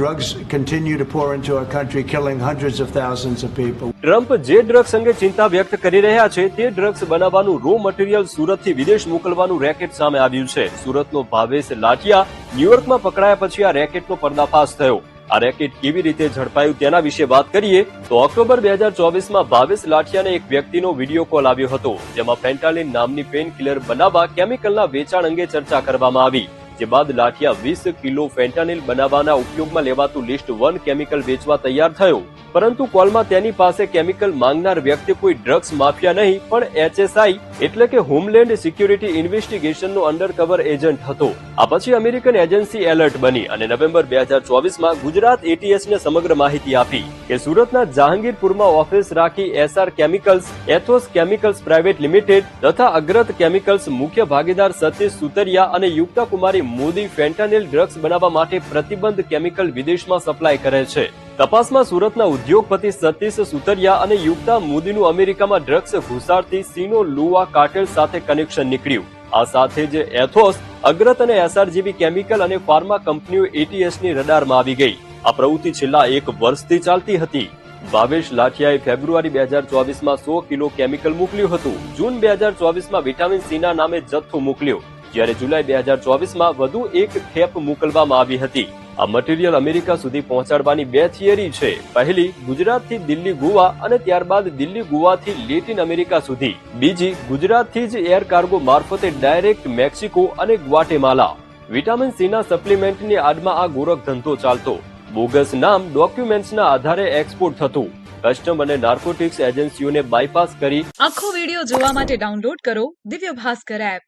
drugs continue to pour into our country, killing hundreds of thousands of people. Trump જે drugs અંગે ચિંતા વ્યક્ત કરી રહ્યા છે તે ડ્રગ્સ બનાવવાનું રો મટીરીયલ સુરતથી વિદેશ મોકલવાનું રેકેટ સામે આવ્યું છે. સુરતનો ભાવેશ લાઠિયા ન્યુયોર્કમાં પકડાયા પછી આ રેકેટનો પર્દાફાશ થયો. આ રેકેટ કેવી રીતે ઝડપાયું તેના વિશે વાત કરીએ તો ઓક્ટોબર બે હજાર ચોવીસમાં ભાવેશ લાઠિયાને એક વ્યક્તિનો વીડિયો કોલ આવ્યો હતો જેમાં ફેન્ટાલિન નામની પેન કિલર બનાવવા કેમિકલના વેચાણ અંગે ચર્ચા કરવામાં આવી. જે બાદ લાઠિયા વીસ કિલો ફેન્ટાનિલ બનાવવાના ઉપયોગમાં લેવાતું લિસ્ટ વન કેમિકલ વેચવા તૈયાર થયો. પરંતુ કોલમાં તેની પાસે કેમિકલ માંગનાર વ્યક્તિ કોઈ ડ્રગ્સ માફિયા નહીં, પણ એચએસઆઈ એટલે કે હોમલેન્ડ સિક્યુરિટી ઇન્વેસ્ટિગેશનનો અંડરકવર એજન્ટ હતો. આ પછી અમેરિકન એજન્સી એલર્ટ બની અને નવેમ્બર બે હજાર ચોવીસમાં ગુજરાત એટીએસ ને સમગ્ર માહિતી આપી કે સુરતના જહાંગીરપુરમાં ઓફિસ રાખી SR chemicals, Ethos chemicals private limited તથા અગ્રત કેમિકલ્સ મુખ્ય ભાગીદાર સતીશ સુતરિયા અને યુક્તા કુમારી મોદી ફેન્ટાનિલ ડ્રગ્સ બનાવવા માટે પ્રતિબંધ કેમિકલ વિદેશમાં સપ્લાય કરે છે. તપાસમાં સુરતના ઉદ્યોગપતિ સતીશ સુતરિયા અને યુક્તા મોદીનું અમેરિકામાં ડ્રગ્સ ઘુસાડતી સીનો લુવા કાર્ટેલ સાથે કનેક્શન નીકળ્યું. આ સાથે જ એથોસ, અગ્રત અને એસઆર જેવી કેમિકલ અને ફાર્મા કંપનીઓ એટીએસની રડારમાં આવી ગઈ. આ પ્રવૃત્તિ છેલ્લા એક વર્ષથી ચાલતી હતી. ભાવેશ લાઠિયાએ ફેબ્રુઆરી બે હજાર ચોવીસમાં સો કિલો કેમિકલ મોકલ્યું હતું. જૂન બે હજાર ચોવીસમાં વિટામિન સી ના નામે જથ્થો મોકલ્યો. જ્યારે જુલાઈ બે હજાર ચોવીસમાં વધુ એક ખેપ મોકલવામાં આવી હતી. આ મટીરિયલ અમેરિકા સુધી પહોંચાડવાની બે થિયરી છે. પહેલી, ગુજરાતથી દિલ્હી, ગોવા અને ત્યારબાદ દિલ્હી, ગોવાથી લેટિન અમેરિકા સુધી. બીજી, ગુજરાતથી જ એર કાર્ગો મારફતે ડાયરેક્ટ મેક્સિકો અને ગ્વાટેમાલા. વિટામિન સીના સપ્લિમેન્ટની આડમાં આ ગોરખ ધંધો ચાલતો. બોગસ નામ ડોક્યુમેન્ટ્સના આધારે એક્સપોર્ટ થતું. કસ્ટમ અને નાર્કોટિક્સ એજન્સીઓને બાયપાસ કરી આખો વિડિયો જોવા માટે ડાઉનલોડ કરો દિવ્ય ભાસ્કર એપ.